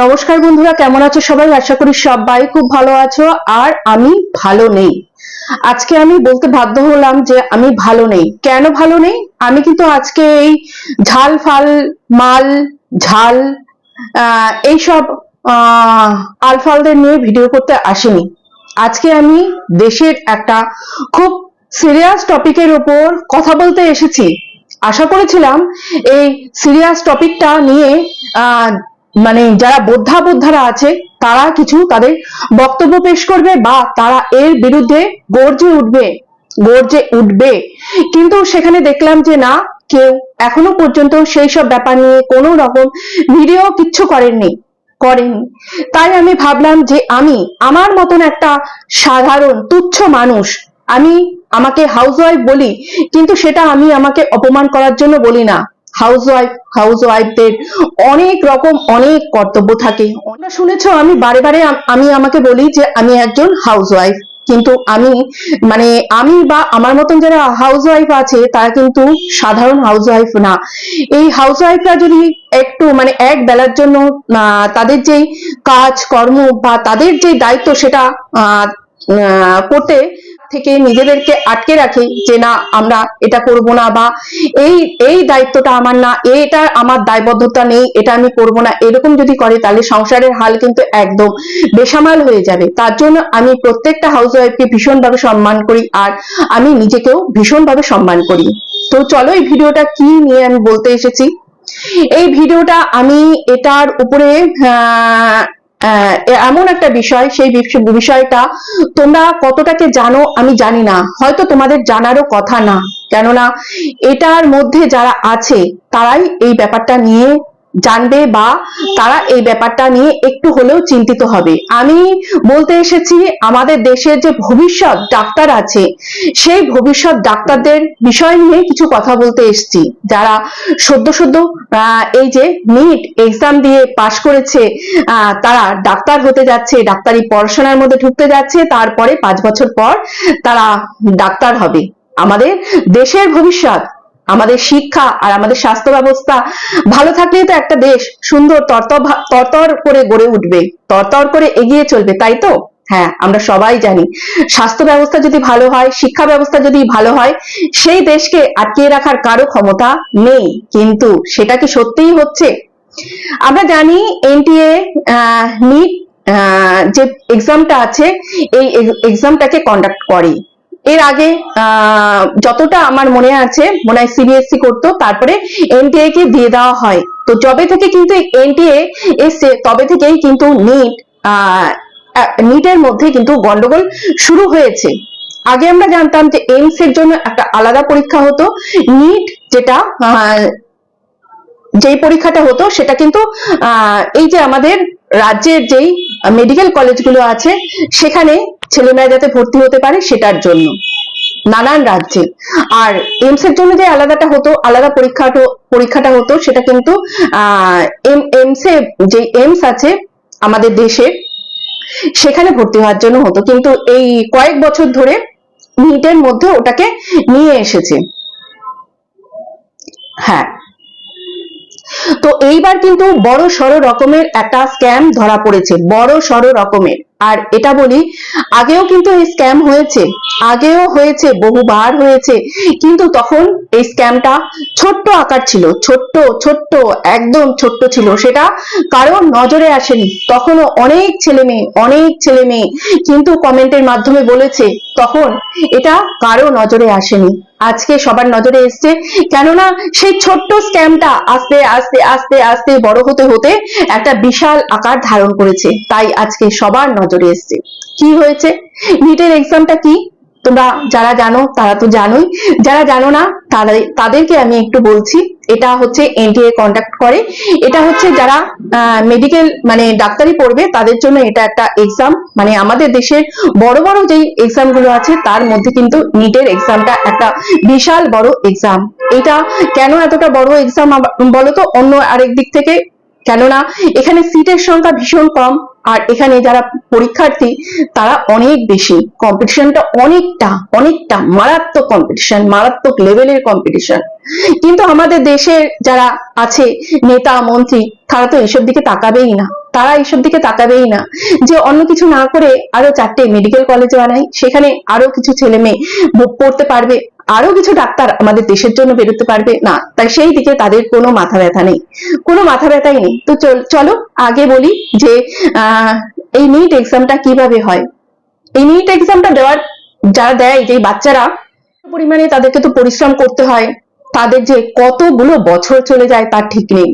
নমস্কার বন্ধুরা, কেমন আছো সবাই? আশা করি সবাই খুব ভালো আছো, আর আমি ভালো নেই। আজকে আমি বলতে বাধ্য হলাম যে আমি ভালো নেই। কেন ভালো নেই? আমি কিন্তু আজকে এই ঝাল ফাল, মাল, ঝাল এইসব আলফালদের নিয়ে ভিডিও করতে আসিনি। আজকে আমি দেশের একটা খুব সিরিয়াস টপিকের উপর কথা বলতে এসেছি। আশা করেছিলাম এই সিরিয়াস টপিকটা নিয়ে মানে যারা বোদ্ধা বোদ্ধারা আছে, তারা কিছু তাদের বক্তব্য পেশ করবে বা তারা এর বিরুদ্ধে গর্জে উঠবে গর্জে উঠবে। কিন্তু সেখানে দেখলাম যে না, কেউ এখনও পর্যন্ত সেই সব ব্যাপার নিয়ে কোনো রকম ভিডিও কিচ্ছু করেননি, করেনি। তাই আমি ভাবলাম যে আমি, আমার মতন একটা সাধারণ, তুচ্ছ মানুষ, আমি আমাকে হাউসওয়াইফ বলি, কিন্তু সেটা আমি আমাকে অপমান করার জন্য বলি না। হাউসওয়াইফ হাউসওয়াইফদের অনেক রকম অনেক কর্তব্য থাকে। তোমরা শুনেছো, আমি বারে বারে আম- আমি আমাকে বলি যে আমি একজন হাউসওয়াইফ কিন্তু আমি মানে আমি বা আমার মতন যারা হাউসওয়াইফ আছে, তারা কিন্তু সাধারণ হাউসওয়াইফ না। এই হাউসওয়াইফরা যদি একটু মানে এক বেলার জন্য তাদের যেই কাজ কর্ম বা তাদের যে দায়িত্ব সেটা করতে থেকে নিজেদেরকে আটকে রাখে যে না, আমরা এটা করব না বা এই এই দায়িত্বটা আমার না এটা আমার দায়বদ্ধতা নেই, এটা আমি করব না, এরকম যদি করে তাহলে সংসারের হাল কিন্তু একদম বেসামাল হয়ে যাবে। তার জন্য আমি প্রত্যেকটা হাউস ওয়াইফকে ভীষণভাবে সম্মান করি আর আমি নিজেকেও ভীষণভাবে সম্মান করি। তো চলো এই ভিডিওটা কি নিয়ে আমি বলতে এসেছি? এই ভিডিওটা আমি এটার উপরে এমন একটা বিষয়, সেই বিষয়টা তোমরা কতটাকে জানো আমি জানি না। হয়তো তোমাদের জানারও কথা না। কেননা এটার মধ্যে যারা আছে, তারাই এই ব্যাপারটা নিয়ে জানবে বা তারা এই ব্যাপারটা নিয়ে একটু হলেও চিন্তিত হবে। আমি বলতে এসেছি, আমাদের দেশের যে ভবিষ্যৎ ডাক্তার আছে, সেই ভবিষ্যৎ ডাক্তারদের বিষয় নিয়ে কিছু কথা বলতে এসেছি। যারা সদ্য সদ্য এই যে নিট এক্সাম দিয়ে পাশ করেছে তারা ডাক্তার হতে যাচ্ছে, ডাক্তারি পড়াশোনার মধ্যে ঢুকতে যাচ্ছে, তারপরে পাঁচ বছর পর তারা ডাক্তার হবে। আমাদের দেশের ভবিষ্যৎ আমাদের শিক্ষা আর আমাদের স্বাস্থ্য ব্যবস্থা ভালো থাকলেই তো একটা দেশ সুন্দর তরতর তরতর করে গড়ে উঠবে, তরতর করে এগিয়ে চলবে, তাই তো? হ্যাঁ আমরা সবাই জানি। স্বাস্থ্য ব্যবস্থা যদি ভালো হয়, শিক্ষা ব্যবস্থা যদি ভালো হয়, সেই দেশকে আটকিয়ে রাখার কারও ক্ষমতা নেই, কিন্তু সেটা কি সত্যিই হচ্ছে? আমরা জানি এনটিএ নিট যে এক্সামটা আছে, এই এক্সামটাকে কন্ডাক্ট করে এর আগে যতটা আমার মনে আছে, মনে হয় সিবিএসসি করতো, তারপরে এনটিএ কে দিয়ে দেওয়া হয়। তো যবে থেকে কিন্তু এনটিএ এসছে, তবে থেকেই কিন্তু নিট নিটের মধ্যে কিন্তু গন্ডগোল শুরু হয়েছে। আগে আমরা জানতাম যে এইমস এর জন্য একটা আলাদা পরীক্ষা হতো। নিট যেটা যেই পরীক্ষাটা হতো, সেটা কিন্তু এই যে আমাদের রাজ্যের যেই মেডিকেল কলেজগুলো আছে, সেখানে ছেলেমেয়েরা যাতে ভর্তি হতে পারে সেটার জন্য, নানান রাজ্যে। আর এইমস এর জন্য যে আলাদাটা হতো, আলাদা পরীক্ষাটা পরীক্ষাটা হতো, সেটা কিন্তু যে এমস আছে আমাদের দেশে, সেখানে ভর্তি হওয়ার জন্য হতো। কিন্তু এই কয়েক বছর ধরে নিটের মধ্যে ওটাকে নিয়ে এসেছে। হ্যাঁ। তো এইবার কিন্তু বড় সড় রকমের একটা স্ক্যাম ধরা পড়েছে, বড় সড় রকমের। আর এটা বলি, আগেও কিন্তু এই স্ক্যাম হয়েছে, আগেও হয়েছে, বহুবার হয়েছে, কিন্তু তখন এই স্ক্যামটা ছোট্ট আকার ছিল, ছোট্ট ছোট্ট, একদম ছোট্ট ছিল সেটা কারোর নজরে আসেনি। তখনও অনেক ছেলে মেয়ে, অনেক ছেলে মেয়ে কিন্তু কমেন্টের মাধ্যমে বলেছে, তখন এটা কারও নজরে আসেনি। আজকে সবার নজরে এসছে, কেননা সেই ছোট্ট স্ক্যামটা আস্তে আস্তে আস্তে আস্তে বড় হতে হতে একটা বিশাল আকার ধারণ করেছে। তাই আজকে সবার নজরে এসছে। কি হয়েছে? নিটের এক্সামটা কি? তোমরা যারা জানো, তারা তো জানোই। যারা জানো না তাদেরকে আমি একটু বলছি। এটা হচ্ছে এনটিএ কন্ডাক্ট করে। এটা হচ্ছে যারা মেডিকেল মানে ডাক্তারি পড়বে, তাদের জন্য এটা একটা এক্সাম মানে আমাদের দেশের বড় বড় যেই এক্সামগুলো আছে, তার মধ্যে কিন্তু নিটের এক্সামটা একটা বিশাল বড় এক্সাম এটা কেন এতটা বড় এক্সাম বলো তো অন্য আরেক দিক থেকে। কেননা, এখানে সিটের সংখ্যা ভীষণ কম। আর এখানে যারা পরীক্ষার্থী, তারা অনেক বেশি কম্পিটিশনটা অনেকটা অনেকটা মারাত্মক কম্পিটিশন মারাত্মক লেভেলের কম্পিটিশন কিন্তু আমাদের দেশের যারা আছে, নেতা, মন্ত্রী, তারা তো এসব দিকে তাকাবেই না। তারা এইসব দিকে তাকাবেই না। যে অন্য কিছু না করে আরও চারটে মেডিকেল কলেজে বানাই, সেখানে আরও কিছু ছেলে মেয়ে পড়তে পারবে, আরও কিছু ডাক্তার আমাদের দেশের জন্য বেরোতে পারবে। না, তাই সেই দিকে তাদের কোনো মাথা ব্যথা নেই। কোনো মাথা ব্যথাই নেই। তো চল- আগে বলি যে এই নিট এক্সামটা কীভাবে হয়? এই নিট এক্সামটা দেওয়ার, যারা দেয় যে বাচ্চারা, পরিমাণে তাদেরকে তো পরিশ্রম করতে হয়। তাদের যে কতগুলো বছর চলে যায় তার ঠিক নেই।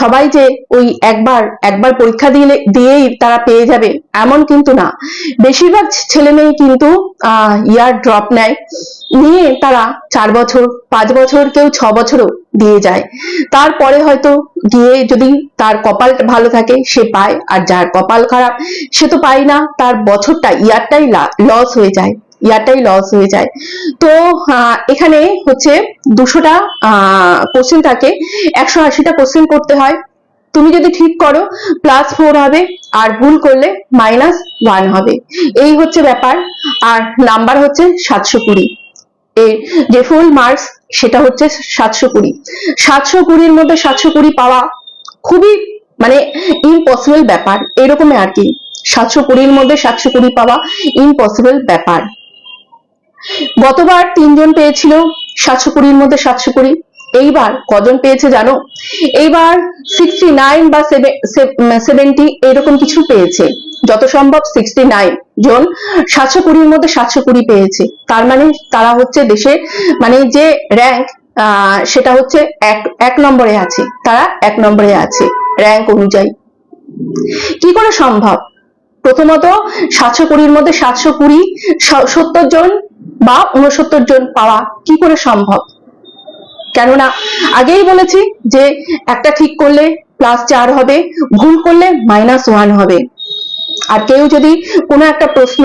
সবাই যে ওই একবার একবার পরীক্ষা দিলে, দিয়েই তারা পেয়ে যাবে, এমন কিন্তু না। বেশিরভাগ ছেলে মেয়ে কিন্তু ইয়ার ড্রপ নেয়, নিয়ে তারা চার বছর, পাঁচ বছর, কেউ ছ বছরও দিয়ে যায়। তারপরে হয়তো গিয়ে যদি তার কপাল ভালো থাকে, সে পায়, আর যার কপাল খারাপ, সে তো পায় না, তার বছরটা ইয়ারটাই লস হয়ে যায়। ইয়ারটাই লস হয়ে যায়। তো এখানে হচ্ছে দুশোটা কোশ্চেন থাকে, একশো আশিটা কোশ্চেন করতে হয়। তুমি যদি ঠিক করো প্লাস ফোর হবে, আর ভুল করলে মাইনাস ওয়ান হবে। এই হচ্ছে ব্যাপার, আর নাম্বার হচ্ছে সাতশো কুড়ি। এর যে ফুল মার্কস সেটা হচ্ছে সাতশো কুড়ি। সাতশো কুড়ির মধ্যে সাতশো কুড়ি পাওয়া খুবই মানে ইম্পসিবল ব্যাপার। এরকমই আর কি। সাতশো কুড়ির মধ্যে সাতশো কুড়ি পাওয়া ইম্পসিবল ব্যাপার। গতবার তিনজন পেয়েছিল সাতশো কুড়ির মধ্যে সাতশো কুড়ি এইবার কজন পেয়েছে জানো? এইবার সিক্সটি নাইন বা সেভেন্টি এরকম কিছু পেয়েছে। যত সম্ভব সিক্সটি নাইন জন সাতশো কুড়ির মধ্যে সাতশো কুড়ি পেয়েছে। তার মানে তারা হচ্ছে দেশের মানে যে র্যাঙ্ক সেটা হচ্ছে এক এক নম্বরে আছে। তারা এক নম্বরে আছে র্যাঙ্ক অনুযায়ী। কি করে সম্ভব? প্রথমত সাতশো কুড়ির মধ্যে সাতশো কুড়ি সত্তর জন বা উনসত্তর জন পাওয়া কি করে সম্ভব? কেননা, আগেই বলেছি যে একটা ঠিক করলে প্লাস চার হবে, ভুল করলে মাইনাস ওয়ান হবে। আর কেউ যদি কোনো একটা প্রশ্ন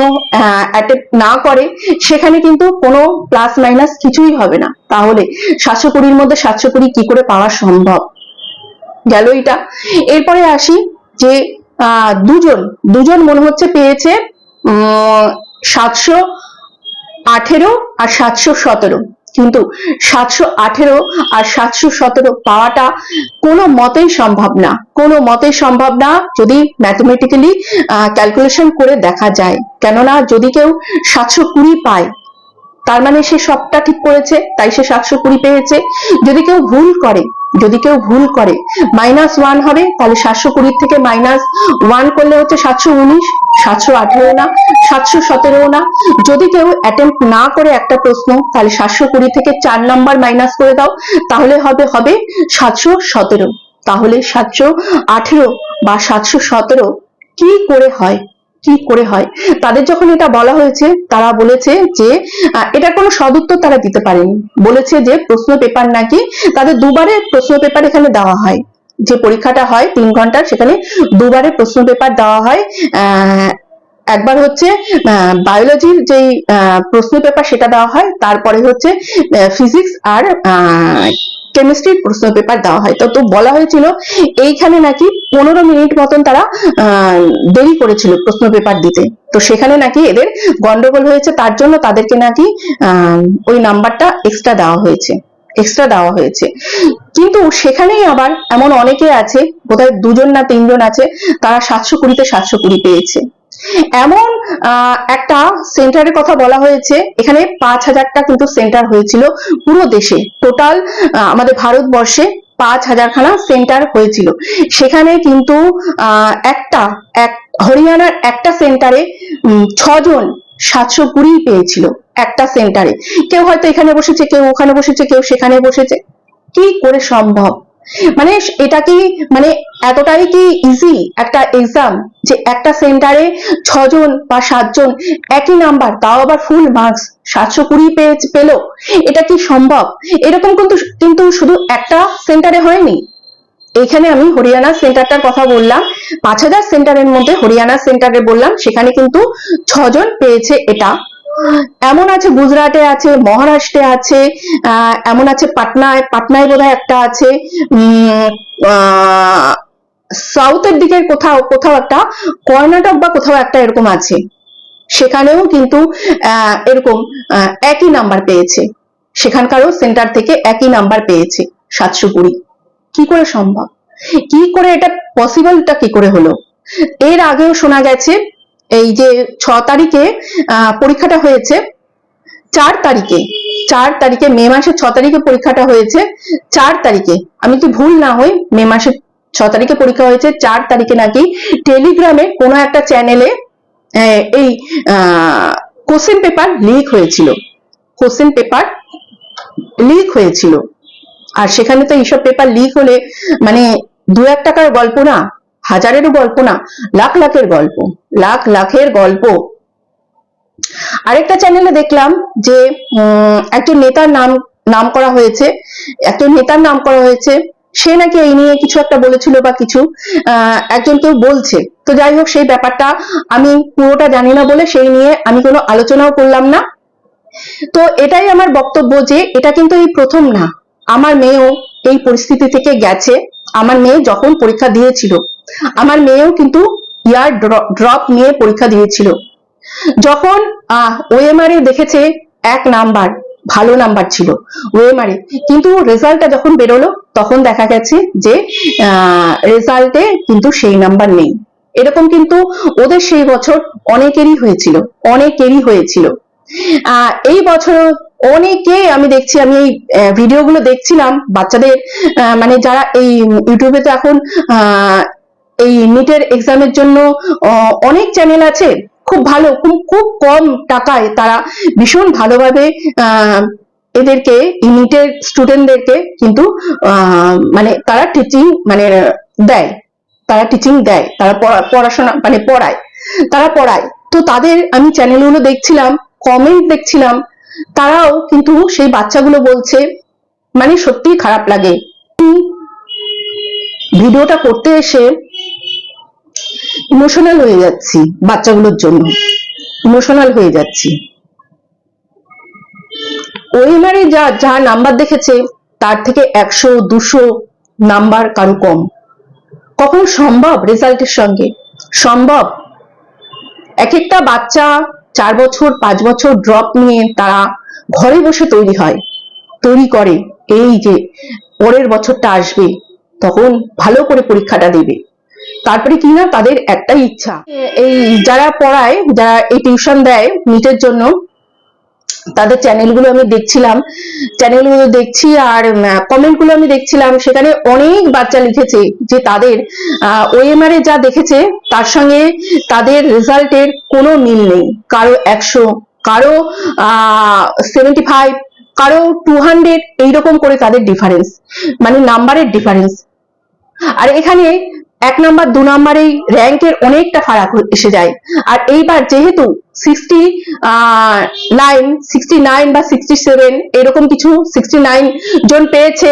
না করে, সেখানে কিন্তু কোনো প্লাস মাইনাস কিছুই হবে না। তাহলে সাতশো কুড়ির মধ্যে সাতশো কুড়ি কি করে পাওয়া সম্ভব? গেল এটা। এরপরে আসি যে দুজন দুজন মনে হচ্ছে পেয়েছে সাতশো আঠেরো আর সাতশো সতেরো। কিন্তু সাতশো আঠেরো আর সাতশো সতেরো পাওয়াটা কোনো মতেই সম্ভব না। কোনো মতেই সম্ভব না যদি ম্যাথমেটিক্যালি ক্যালকুলেশন করে দেখা যায়। কেননা যদি কেউ সাতশো কুড়ি পায় তার মানে সে সবটা ঠিক করেছে, তাই সে সাতশো কুড়ি পেয়েছে। যদি কেউ ভুল করে, যদি কেউ ভুল করে মাইনাস ওয়ান হবে, তাহলে সাতশো কুড়ির থেকে মাইনাস ওয়ান করলে হচ্ছে সাতশো উনিশ, সাতশো আঠেরো না, সাতশো সতেরো না। যদি কেউ অ্যাটেম্প না করে একটা প্রশ্ন, তাহলে সাতশো কুড়ি থেকে চার নাম্বার মাইনাস করে দাও, তাহলে হবে হবে সাতশো সতেরো। তাহলে সাতশো আঠেরো বা সাতশো সতেরো কি করে হয়? কি করে হয়। তাদের যখন এটা বলা হয়েছে, তারা বলেছে যে এটার কোনো সদুত্তর তারা দিতে পারেনি। বলেছে যে, প্রশ্ন পেপার নাকি তাদের দুবারে প্রশ্ন পেপার এখানে দেওয়া হয়। যে পরীক্ষাটা হয় তিন ঘণ্টার, সেখানে দুবারে প্রশ্ন পেপার দেওয়া হয়। একবার হচ্ছে বায়োলজির যেই প্রশ্ন পেপার সেটা দেওয়া হয়। তারপরে হচ্ছে ফিজিক্স আর কেমিস্ট্রির প্রশ্ন পেপার দেওয়া হয়। তো বলা হয়েছিল, এইখানে নাকি পনেরো মিনিট মতন তারা দেরি করেছিল প্রশ্ন পেপার দিতে। তো সেখানে নাকি এদের গন্ডগোল হয়েছে, তার জন্য তাদেরকে নাকি ওই নাম্বারটা এক্সট্রা দেওয়া হয়েছে এক্সট্রা দেওয়া হয়েছে। কিন্তু সেখানেই আবার এমন অনেকে আছে, বোধহয় দুজন না তিনজন আছে, তারা সাতশো কুড়িতে সাতশো কুড়ি পেয়েছে। এমন একটা সেন্টারের কথা বলা হয়েছে। এখানে পাঁচ হাজারটা কিন্তু সেন্টার হয়েছিল পুরো দেশে। টোটাল আমাদের ভারতবর্ষে পাঁচ হাজারখানা সেন্টার হয়েছিল। সেখানে কিন্তু একটা, এক, হরিয়ানার একটা সেন্টারে ছজন সাতশো কুড়ি পেয়েছিল একটা সেন্টারে কেউ হয়তো এখানে বসেছে, কেউ ওখানে বসেছে, কেউ সেখানে বসেছে। কি করে সম্ভব? মানে এটা কি মানে এতটাই কি ইজি একটা এক্সাম যে একটা সেন্টারে ছজন বা সাতজন একই নাম্বার তাও আবার ফুল মার্কস সাতশো কুড়ি পেয়ে পেল? এটা কি সম্ভব? এরকম কিন্তু কিন্তু শুধু একটা সেন্টারে হয়নি। এখানে আমি হরিয়ানা সেন্টারটার কথা বললাম, পাঁচ হাজার সেন্টারের মধ্যে হরিয়ানা সেন্টারে বললাম, সেখানে কিন্তু ছজন পেয়েছে এটা। এমন আছে গুজরাটে আছে, মহারাষ্ট্রে আছে এমন আছে পাটনায় পাটনায় বোধহয় একটা আছে সাউথের দিকে কোথাও কোথাও একটা, কর্ণাটক বা কোথাও একটা এরকম আছে। সেখানেও কিন্তু এরকম একই নাম্বার পেয়েছে। সেখানকারও সেন্টার থেকে একই নাম্বার পেয়েছে, সাতশো কুড়ি। কি করে সম্ভব? কি করে এটা পসিবলটা কি করে হলো? এর আগেও শোনা গেছে এই যে ছ তারিখে পরীক্ষাটা হয়েছে, চার তারিখে চার তারিখে, মে মাসের ছ তারিখে পরীক্ষাটা হয়েছে, চার তারিখে, আমি কি ভুল না হই? মে মাসের ছ তারিখে পরীক্ষা হয়েছে, চার তারিখে নাকি টেলিগ্রামে কোনো একটা চ্যানেলে এই কোশ্চেন পেপার লিক হয়েছিল কোশ্চেন পেপার লিক হয়েছিল। আর সেখানে তো এইসব পেপার লিক হলে মানে দু এক টাকার গল্প না? হাজারেরও গল্প না, লাখ লাখের গল্প, লাখ লাখের গল্প। আরেকটা চ্যানেলে দেখলাম যে একজন নেতার নাম নাম করা হয়েছে, একজন নেতার নাম করা হয়েছে, সে নাকি এই নিয়ে কিছু একটা বলেছিল বা কিছু একজন কেউ বলছে। তো যাই হোক, সেই ব্যাপারটা আমি পুরোটা জানি না বলে সেই নিয়ে আমি কোনো আলোচনাও করলাম না। তো এটাই আমার বক্তব্য যে, এটা কিন্তু এই প্রথম না। আমার মেয়েও এই পরিস্থিতি থেকে গেছে। আমার মেয়ে যখন পরীক্ষা দিয়েছিল আমার মেয়েও কিন্তু ইয়ার ড্রপ নিয়ে পরীক্ষা দিয়েছিল। যখন ওএমআর এ দেখেছে এক নাম্বার, ভালো নাম্বার ছিল ওএমআর এ কিন্তু রেজাল্টটা যখন বেরোলো, তখন দেখা গেছে যে রেজাল্টে কিন্তু সেই নাম্বার নেই। এরকম কিন্তু ওদের সেই বছর অনেকেরই হয়েছিল অনেকেরই হয়েছিল। এই বছর অনেকে আমি দেখছি, আমি এই ভিডিওগুলো দেখছিলাম বাচ্চাদের মানে যারা এই ইউটিউবে তো এখন এই নিটের এক্সামের জন্য অনেক চ্যানেল আছে। খুব ভালো, খুব কম টাকায় তারা ভীষণ ভালোভাবে এদেরকে নিটের স্টুডেন্টদেরকে কিন্তু মানে তারা টিচিং মানে দেয়। তারা টিচিং দেয়। তারা পড়া- পড়াশোনা মানে পড়ায়। তারা পড়ায়। তো তাদের আমি চ্যানেলগুলো দেখছিলাম কমেন্ট দেখছিলাম। তারাও কিন্তু সেই বাচ্চাগুলো বলছে মানে সত্যি খারাপ লাগে। ভিডিওটা করতে এসে ইমোশনাল হয়ে যাচ্ছি বাচ্চাগুলোর জন্য। ইমোশনাল হয়ে যাচ্ছি। ওইমারে যা যা নাম্বার দেখেছে, তার থেকে একশো, দুশো নাম্বার কারও কম। কখন সম্ভব রেজাল্টের সঙ্গে? সম্ভব। এক একটা বাচ্চা চার বছর, পাঁচ বছর ড্রপ নিয়ে তারা ঘরে বসে তৈরি হয়, তৈরি করে। এই যে পরের বছরটা আসবে, তখন ভালো করে পরীক্ষাটা দেবে। তারপরে কি না, তাদের একটাই ইচ্ছা। এই যারা পড়ায়, যারা এই টিউশন দেয় নিটের জন্য, তাদের চ্যানেলগুলো আমি দেখছিলাম। চ্যানেলগুলো দেখছি আর কমেন্টগুলো আমি দেখছিলাম। সেখানে অনেক বাচ্চা লিখেছে যে তাদের ওএমআর এ যা দেখেছে, তার সঙ্গে তাদের রেজাল্টের কোনো মিল নেই। কারও একশো, কারও সেভেন্টি ফাইভ কারও টু হান্ড্রেড এইরকম করে তাদের ডিফারেন্স মানে নাম্বারের ডিফারেন্স আর এখানে এক নাম্বার, দু নাম্বারেই র্যাঙ্কের অনেকটা ফারাক এসে যায়। আর এইবার যেহেতু সিক্সটি নাইন সিক্সটি নাইন বা সিক্সটি সেভেন এরকম কিছু সিক্সটি নাইন জন পেয়েছে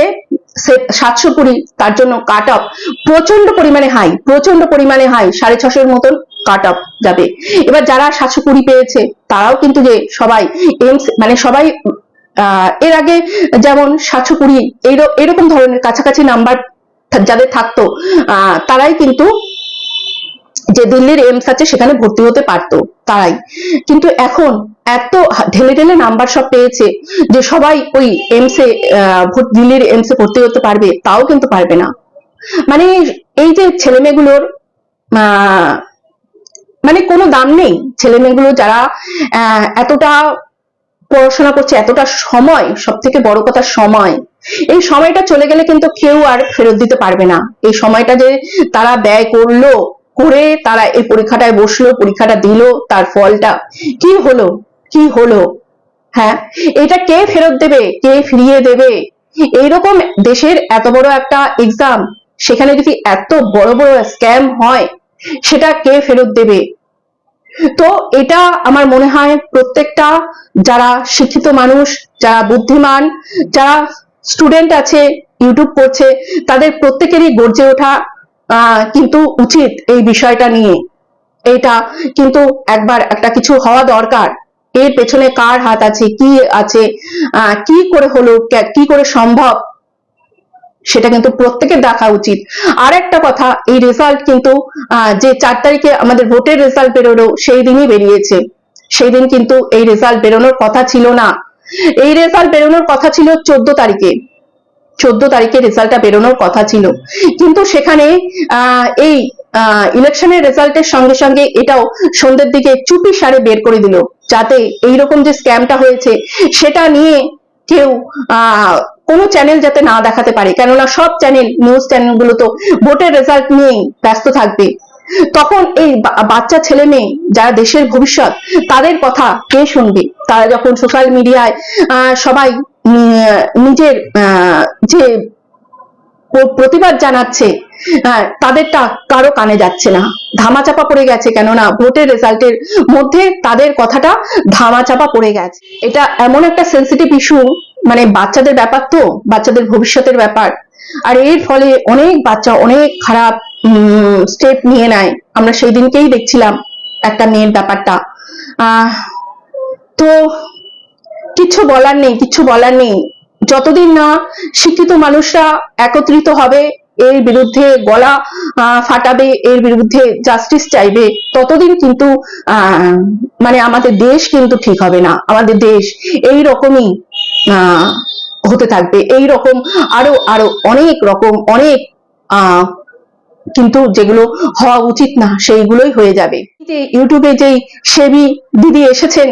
সাতশো কুড়ি, তার জন্য কাট অফ প্রচণ্ড পরিমাণে হাই প্রচণ্ড পরিমাণে হাই সাড়ে ছশোর মতন কাট অফ যাবে। এবার যারা সাতশো কুড়ি পেয়েছে, তারাও কিন্তু যে সবাই এইমস মানে সবাই এর আগে যেমন সাতশো কুড়ি এরকম ধরনের কাছাকাছি নাম্বার যাদের থাকতো তারাই কিন্তু যে দিল্লির এইমস আছে সেখানে ভর্তি হতে পারতো, তারাই। কিন্তু এখন এত ঢেলে ঢেলে নাম্বার সব পেয়েছে যে সবাই ওই এমসে দিল্লির এমসে ভর্তি হতে পারবে, তাও কিন্তু পারবে না। মানে এই যে ছেলে মেয়েগুলোর মানে কোনো দাম নেই। ছেলে মেয়েগুলো যারা এতটা পড়াশোনা করছে, এতটা সময় সব থেকে বড় কথা সময়। এই সময়টা চলে গেলে কিন্তু কেউ আর ফেরত দিতে পারবে না। এই সময়টা যে তারা ব্যয় করল, করে তারা এই পরীক্ষাটায় বসল, পরীক্ষাটা দিল, তার ফলটা কি হলো? কি হলো? হ্যাঁ এটা কে ফেরত দেবে? কে ফিরিয়ে দেবে? এইরকম দেশের এত বড় একটা এক্সাম সেখানে যদি এত বড় বড় স্ক্যাম হয়, সেটা কে ফেরত দেবে? তো এটা আমার মনে হয় প্রত্যেকটা যারা শিক্ষিত মানুষ, যারা বুদ্ধিমান, যারা স্টুডেন্ট আছে ইউটিউব করছে, তাদের প্রত্যেকেরই গর্জে ওঠা কিন্তু উচিত এই বিষয়টা নিয়ে। এটা কিন্তু একবার একটা কিছু হওয়া দরকার। এর পেছনে কার হাত আছে, কি আছে কি করে হলো, কি করে সম্ভব, সেটা কিন্তু প্রত্যেকের দেখা উচিত। আর একটা কথা, এই রেজাল্ট কিন্তু যে চার তারিখে আমাদের ভোটের রেজাল্ট বেরোলো, সেই দিনই বেরিয়েছে। সেই দিন কিন্তু এই রেজাল্ট বেরোনোর কথা ছিল না। এই রেজাল্ট বেরোনোর কথা ছিল চোদ্দ তারিখে। চোদ্দ তারিখে রেজাল্টটা বেরোনোর কথা ছিল। কিন্তু সেখানে এই ইলেকশনের রেজাল্টের সঙ্গে সঙ্গে এটাও সন্ধ্যের দিকে চুপি সারে বের করে দিল, যাতে এইরকম যে স্ক্যামটা হয়েছে, সেটা নিয়ে কেউ কোনো চ্যানেল যাতে না দেখাতে পারে। কেননা সব চ্যানেল নিউজ চ্যানেলগুলো তো ভোটের রেজাল্ট নিয়েই ব্যস্ত থাকবে। তখন এই বাচ্চা ছেলে মেয়ে যারা দেশের ভবিষ্যৎ, তাদের কথা কে শুনবে? তারা যখন সোশ্যাল মিডিয়ায় সবাই নিজের যে প্রতিবাদ জানাচ্ছে তাদেরটা কারও কানে যাচ্ছে না। ধামাচাপা পড়ে গেছে কেননা ভোটের রেজাল্টের মধ্যে তাদের কথাটা ধামাচাপা পড়ে গেছে। এটা এমন একটা সেন্সিটিভ ইস্যু মানে বাচ্চাদের ব্যাপার তো, বাচ্চাদের ভবিষ্যতের ব্যাপার। আর এর ফলে অনেক বাচ্চা অনেক খারাপ স্টেপ নিয়ে নেয়। আমরা সেই দিনকেই দেখছিলাম একটা মেয়ের ব্যাপারটা। তো কিছু বলার নেই, কিছু বলার নেই। যতদিন না শিক্ষিত মানুষরা একত্রিত হবে, এর বিরুদ্ধে গলা ফাটাবে, এর বিরুদ্ধে জাস্টিস চাইবে, ততদিন কিন্তু মানে আমাদের দেশ কিন্তু ঠিক হবে না। আমাদের দেশ এই রকমই হতে থাকবে। এই রকম আরও আরও অনেক রকম, অনেক কিন্তু যেগুলো হওয়া উচিত না, সেইগুলোই হয়ে যাবে। যে ইউটিউবে যেই সেবি দিদি এসেছেন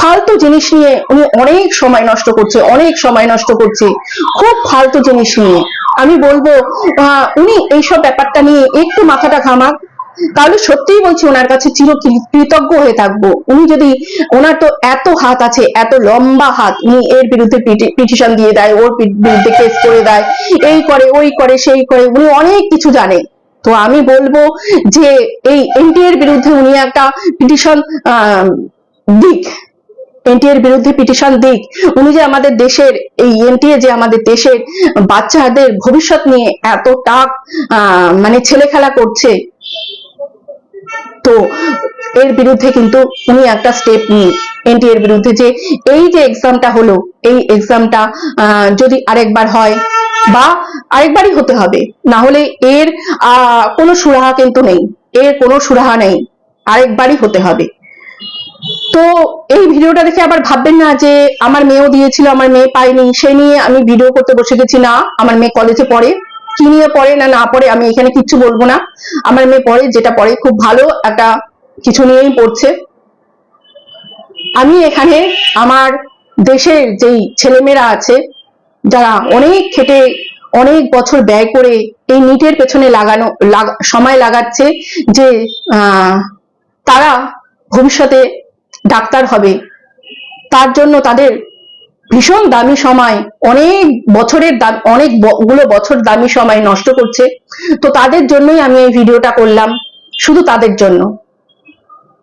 ফালতু জিনিস নিয়ে উনি অনেক সময় নষ্ট করছে, অনেক সময় নষ্ট করছে, খুব ফালতু জিনিস নিয়ে। আমি বলব উনি এইসব ব্যাপারটা নিয়ে একটু মাথাটা ঘামাক তাহলে সত্যিই বলছি ওনার কাছে চির কৃতজ্ঞ হয়ে থাকব। উনি যদি ওনার তো এত হাত আছে, এত লম্বা হাত, উনি এর বিরুদ্ধে পিটিশন দিয়ে দেয়, ওর বিরুদ্ধে কেস করে দেয়, এই করে, ওই করে, সেই করে, উনি অনেক কিছু জানে তো আমি বলব যে এই এনটি এর বিরুদ্ধে উনি একটা পিটিশন দিক। এনটি এর বিরুদ্ধে পিটিশন দিক। উনি যে আমাদের দেশের, এই এনটিএ যে আমাদের দেশের বাচ্চাদের ভবিষ্যৎ নিয়ে এত টাক মানে ছেলে খেলা করছে তো এর বিরুদ্ধে কিন্তু উনি একটা স্টেপ নিন এনটি এর বিরুদ্ধে যে এই যে এক্সামটা হলো, এই এক্সামটা যদি আরেকবার হয় বা আরেকবারই হতে হবে, না হলে এর কোনো সুরাহা কিন্তু নেই, এর কোনো সুরাহা নেই, আরেকবারই হতে হবে। তো এই ভিডিওটা দেখে আবার ভাববেন না যে আমার মেয়েও দিয়েছিল, আমার মেয়ে পায়নি, সে নিয়ে আমি ভিডিও করতে বসে গেছি, না, আমার মেয়ে কলেজে পড়ে। কি নিয়ে পড়ে না না পড়ে, আমি এখানে কিচ্ছু বলব না। আমার মেয়ে পড়ে, যেটা পড়ে, খুব ভালো একটা কিছু নিয়েই পড়ছে। আমি এখানে আমার দেশের যেই ছেলেমেয়েরা আছে, যারা অনেক খেটে, অনেক বছর ব্যয় করে এই নিটের পেছনে লাগানো, লাগা- সময় লাগাচ্ছে যে তারা ভবিষ্যতে ডাক্তার হবে। তার জন্য তাদের ভীষণ দামি সময়, অনেক বছরের দাম, অনেকগুলো বছর দামি সময় নষ্ট করছে। তো তাদের জন্যই আমি এই ভিডিওটা করলাম, শুধু তাদের জন্য,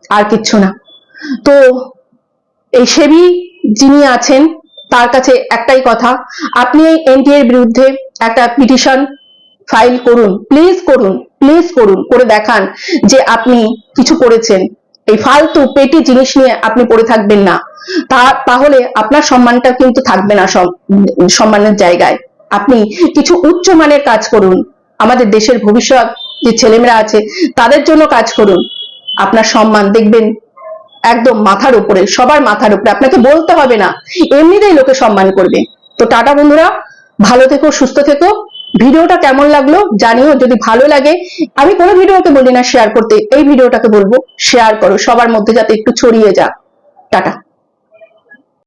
আর কিচ্ছু না। তো এই সেবি যিনি আছেন, তার কাছে একটাই কথা, আপনি এই এনটিএ এর বিরুদ্ধে একটা পিটিশন ফাইল করুন, প্লিজ করুন প্লিজ করুন, করে দেখান যে আপনি কিছু করেছেন। এই ফালতু পেটি জিনিস নিয়ে আপনি পড়ে থাকবেন না। তা, তাহলে আপনার সম্মানটা কিন্তু থাকবে না সম্মানের জায়গায়। আপনি কিছু উচ্চ মানের কাজ করুন। আমাদের দেশের ভবিষ্যৎ, যে ছেলেমেয়েরা আছে, তাদের জন্য কাজ করুন। আপনার সম্মান দেখবেন একদম মাথার উপরে, সবার মাথার উপরে। আপনাকে বলতে হবে না, এমনিতেই লোকে সম্মান করবে। তো টাটা বন্ধুরা, ভালো থেকো, সুস্থ থেকো। ভিডিওটা কেমন লাগল জানিও, যদি ভালো লাগে। আমি কোনো ভিডিওকে বলি না শেয়ার করতে। এই ভিডিওটাকে বলব শেয়ার করো, সবার মধ্যে যাতে একটু ছড়িয়ে যাক টাটা।